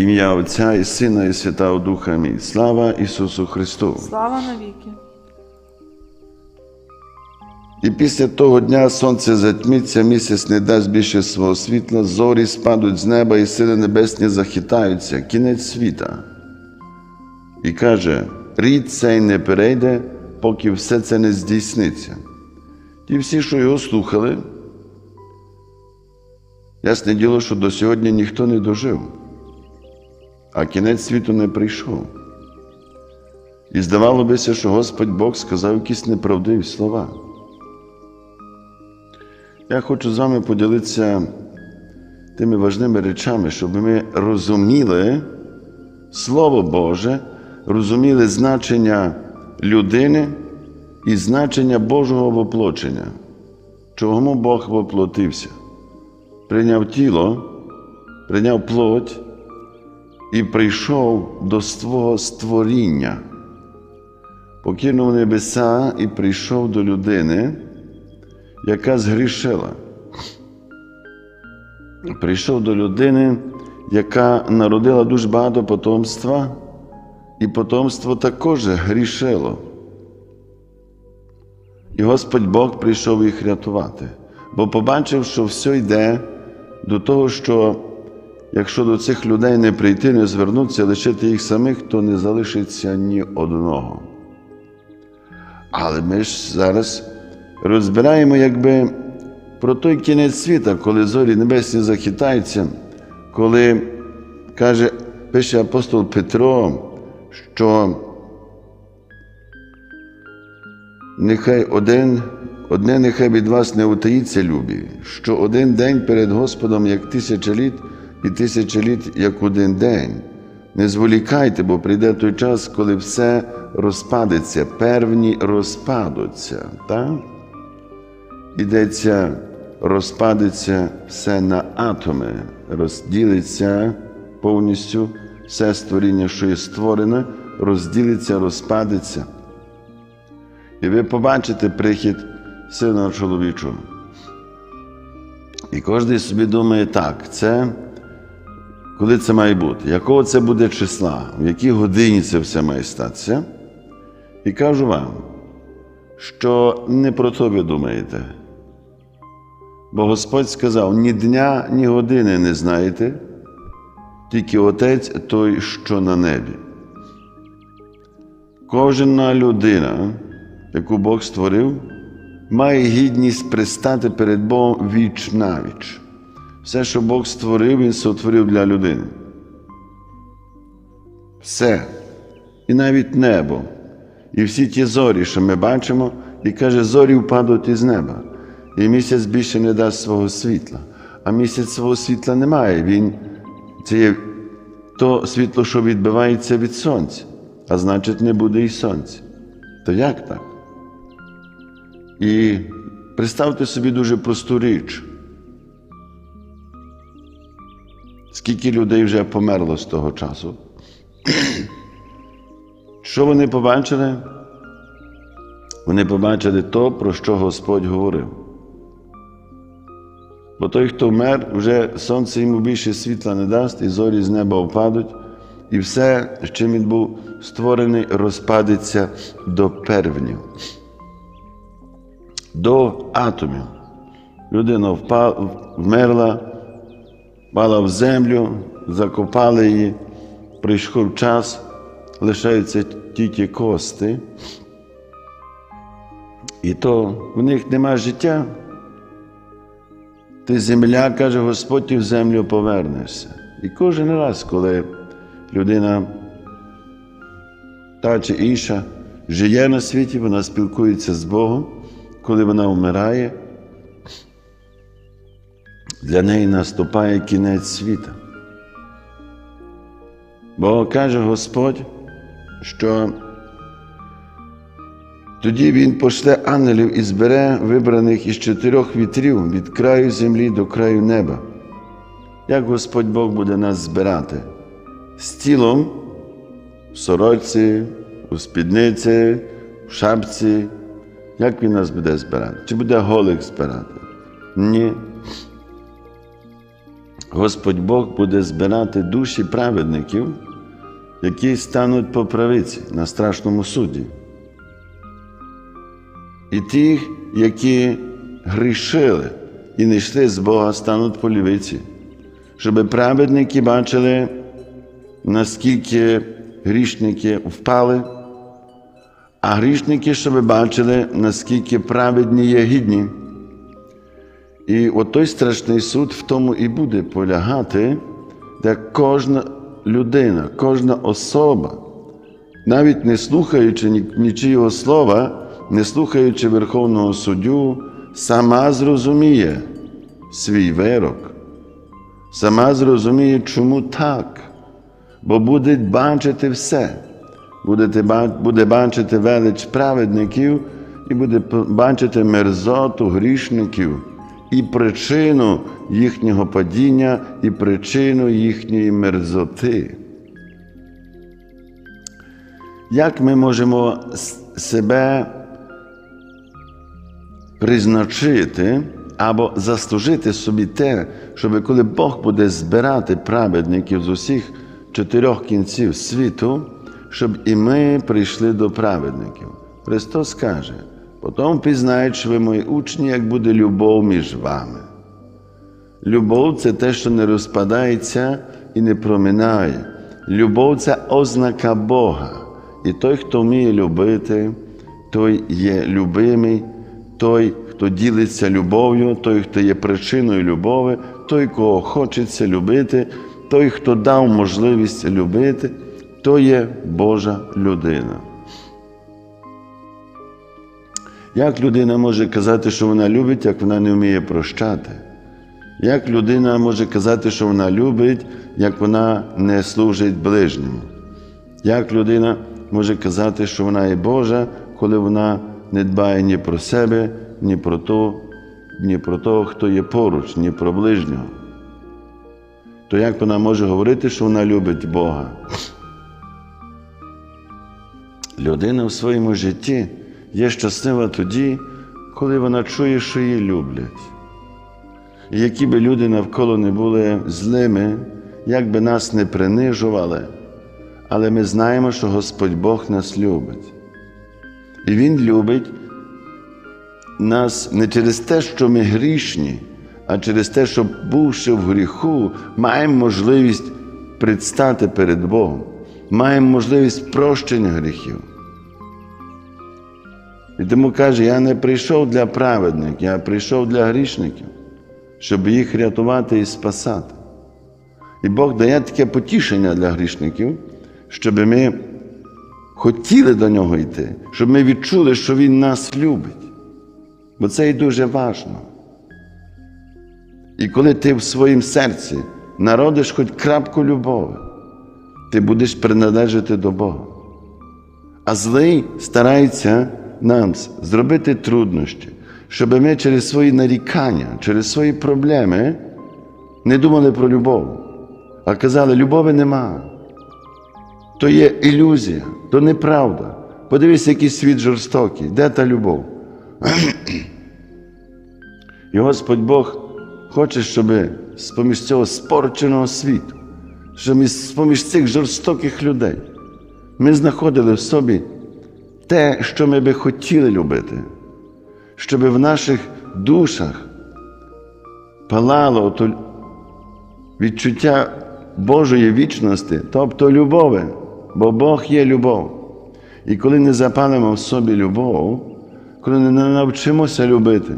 Ім'я Отця і Сина, і Святого Духа. Амінь. Слава Ісусу Христу! Слава навіки. І після того дня сонце затьмиться, місяць не дасть більше свого світла, зорі спадуть з неба, і сили небесні захитаються, кінець світа. І каже: рід цей не перейде, поки все це не здійсниться. Ті всі, що його слухали, ясне діло, що до сьогодні ніхто не дожив, а кінець світу не прийшов. І здавало бися, що Господь Бог сказав якісь неправдиві слова. Я хочу з вами поділитися тими важними речами, щоб ми розуміли Слово Боже, розуміли значення людини і значення Божого воплочення. Чому Бог воплотився? Прийняв тіло, прийняв плоть і прийшов до свого створіння, покинув небеса і прийшов до людини яка згрішила. Прийшов до людини, яка народила дуже багато потомства, і потомство також грішило. І Господь Бог прийшов їх рятувати, бо побачив, що все йде до того, що якщо до цих людей не прийти, не звернутися, лишити їх самих, то не залишиться ні одного. Але ми ж зараз розбираємо якби про той кінець світа, коли зорі небесні захитаються, коли каже, пише апостол Петро, що нехай один, одне нехай від вас не утаїться, любі, що один день перед Господом, як тисяча літ, і тисяча літ, як один день. Не зволікайте, бо прийде той час, коли все розпадеться, первні розпадуться. Так? Ідеться, розпадеться все на атоми, розділиться повністю все створіння, що є створене, розділиться, розпадеться. І ви побачите прихід сина чоловічого. І кожен собі думає, так, це коли це має бути, якого це буде числа, в якій годині це все має статися. І кажу вам, що не про то ви думаєте. Бо Господь сказав: ні дня, ні години не знаєте, тільки Отець той, що на небі. Кожна людина, яку Бог створив, має гідність пристати перед Богом віч навіч. Все, що Бог створив, Він сотворив для людини. Все. І навіть небо. І всі ті зорі, що ми бачимо, і каже, зорі впадуть із неба. І місяць більше не дасть свого світла. А місяць свого світла немає. Він це є то світло, що відбивається від сонця, а значить, не буде і сонця. То як так? І представте собі дуже просту річ. Скільки людей вже померло з того часу? Що вони побачили? Вони побачили то, про що Господь говорив. Бо той, хто вмер, вже сонце йому більше світла не дасть, і зорі з неба впадуть, і все, з чим він був створений, розпадеться до первнів, до атомів. Людина впала, вмерла, впала в землю, закопали її, прийшов час, лишаються тільки кости. І то в них нема життя. Ти земля, каже Господь, ти в землю повернешся. І кожен раз, коли людина та чи інша живе на світі, вона спілкується з Богом, коли вона вмирає, для неї наступає кінець світа. Бо каже Господь, що тоді він пошле ангелів і збере вибраних із чотирьох вітрів від краю землі до краю неба. Як Господь Бог буде нас збирати? З тілом в сорочці, у спідниці, в шапці. Як він нас буде збирати? Чи буде голих збирати? Ні. Господь Бог буде збирати душі праведників, які стануть по правиці на страшному суді. І ті, які грішили і не йшли з Бога, стануть по лівиці, щоб праведники бачили, наскільки грішники впали, а грішники, щоб бачили, наскільки праведні є гідні. І от той страшний суд в тому і буде полягати, де кожна людина, кожна особа, навіть не слухаючи нічого слова, не слухаючи Верховного суддю, сама зрозуміє свій вирок, сама зрозуміє, чому так, бо буде бачити все. Буде бачити велич праведників і буде бачити мерзоту грішників і причину їхнього падіння, і причину їхньої мерзоти. Як ми можемо себе призначити або заслужити собі те, щоб коли Бог буде збирати праведників з усіх чотирьох кінців світу, щоб і ми прийшли до праведників. Христос каже, потім пізнають, що ви мої учні, як буде любов між вами. Любов це те, що не розпадається і не проминає. Любов це ознака Бога. І той, хто вміє любити, той є любимий, той, хто ділиться любов'ю, той, хто є причиною любові, той, кого хочеться любити, той, хто дав можливість любити, то є Божа людина. Як людина може казати, що вона любить, як вона не вміє прощати? Як людина може казати, що вона любить, як вона не служить ближньому? Як людина може казати, що вона є Божа, коли вона не дбає ні про себе, ні про то, ні про того, хто є поруч, ні про ближнього? То як вона може говорити, що вона любить Бога? Людина в своєму житті є щаслива тоді, коли вона чує, що її люблять. І які би люди навколо не були злими, як би нас не принижували, але ми знаємо, що Господь Бог нас любить. І Він любить нас не через те, що ми грішні, а через те, що, бувши в гріху, маємо можливість предстати перед Богом, маємо можливість прощення гріхів. І тому каже, я не прийшов для праведників, я прийшов для грішників, щоб їх рятувати і спасати. І Бог дає таке потішення для грішників, щоб ми хотіли до нього йти, щоб ми відчули, що Він нас любить. Бо це і дуже важно. І коли ти в своїм серці народиш хоч крапку любові, ти будеш приналежати до Бога. А злий старається нам зробити труднощі, щоб ми через свої нарікання, через свої проблеми не думали про любов, а казали, любові нема. То є ілюзія, то неправда. Подивись, який світ жорстокий, де та любов? І Господь Бог хоче, щоб з-поміж цього спорченого світу, щоб з-поміж цих жорстоких людей ми знаходили в собі те, що ми би хотіли любити, щоб в наших душах палало то відчуття Божої вічності, тобто любові, бо Бог є любов. І коли не запалимо в собі любов, коли не навчимося любити,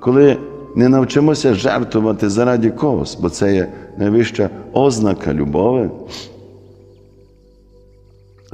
коли не навчимося жертвувати заради когось, бо це є найвища ознака любові.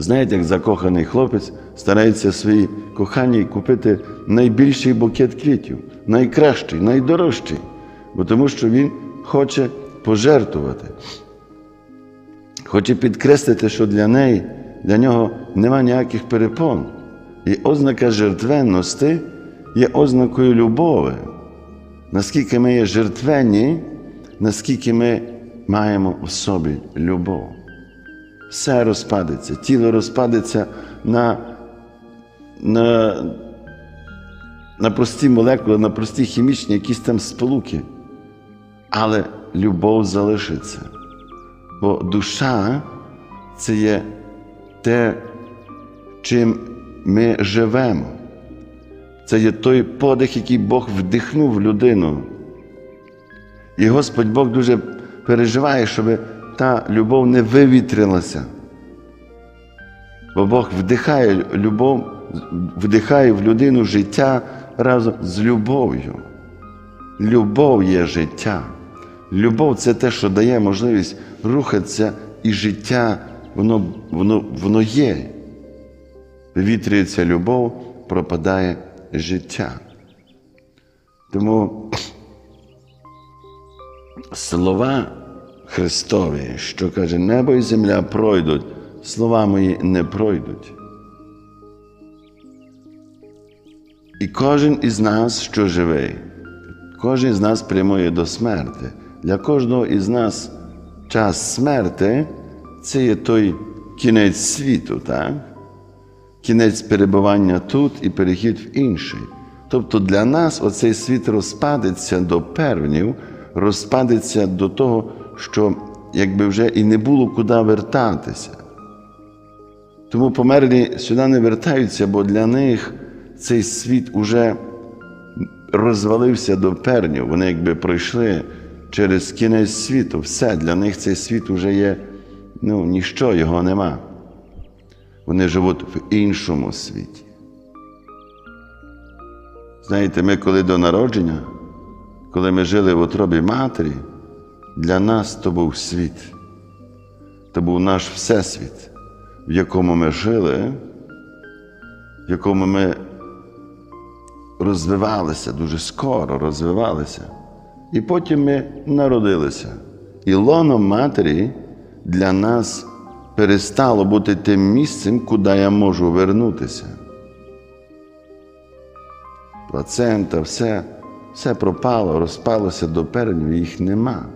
Знаєте, як закоханий хлопець старається своїй коханій купити найбільший букет квітів, найкращий, найдорожчий, бо тому що він хоче пожертвувати. Хоче підкреслити, що для неї, для нього нема ніяких перепон. І ознака жертвенності є ознакою любові. Наскільки ми є жертвенні, наскільки ми маємо в собі любов. Все розпадеться, тіло розпадеться на, на, на прості молекули, на прості хімічні якісь там сполуки. Але любов залишиться. Бо душа це є те, чим ми живемо. Це є той подих, який Бог вдихнув в людину. І Господь Бог дуже переживає, щоб та любов не вивітрилася. Бо Бог вдихає любов, вдихає в людину життя разом з любов'ю. Любов є життя. Любов це те, що дає можливість рухатися, і життя, воно, воно, воно є. Вивітрюється любов, пропадає життя. Тому слова Христові, що каже, небо і земля пройдуть, слова мої не пройдуть. І кожен із нас, що живий, кожен з нас прямує до смерти. Для кожного із нас час смерти це є той кінець світу, так? кінець перебування тут і перехід в інший. Тобто для нас оцей світ розпадеться до первнів, розпадеться до того, що якби вже і не було куди вертатися. Тому померлі сюди не вертаються, бо для них цей світ уже розвалився до пернів. Вони якби пройшли через кінець світу. Все, для них цей світ вже є, ну, ніщо його нема. Вони живуть в іншому світі. Знаєте, ми коли до народження, коли ми жили в утробі матері, для нас то був світ, то був наш всесвіт, в якому ми жили, в якому ми розвивалися дуже скоро розвивалися. І потім ми народилися. І лоно матері для нас перестало бути тим місцем, куди я можу вернутися. Плацента, все, все пропало, розпалося до пернів, їх нема.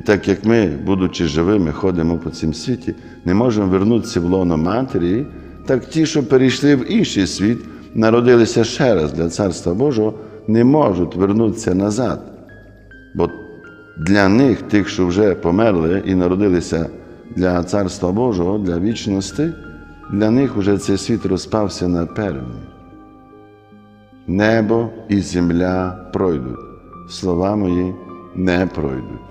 І так як ми, будучи живими, ходимо по цім світі, не можемо вернутися в лоно матері, так ті, що перейшли в інший світ, народилися ще раз для Царства Божого, не можуть вернутися назад. Бо для них, тих, що вже померли і народилися для Царства Божого, для вічності, для них вже цей світ розпався на первні. Небо і земля пройдуть, слова мої не пройдуть,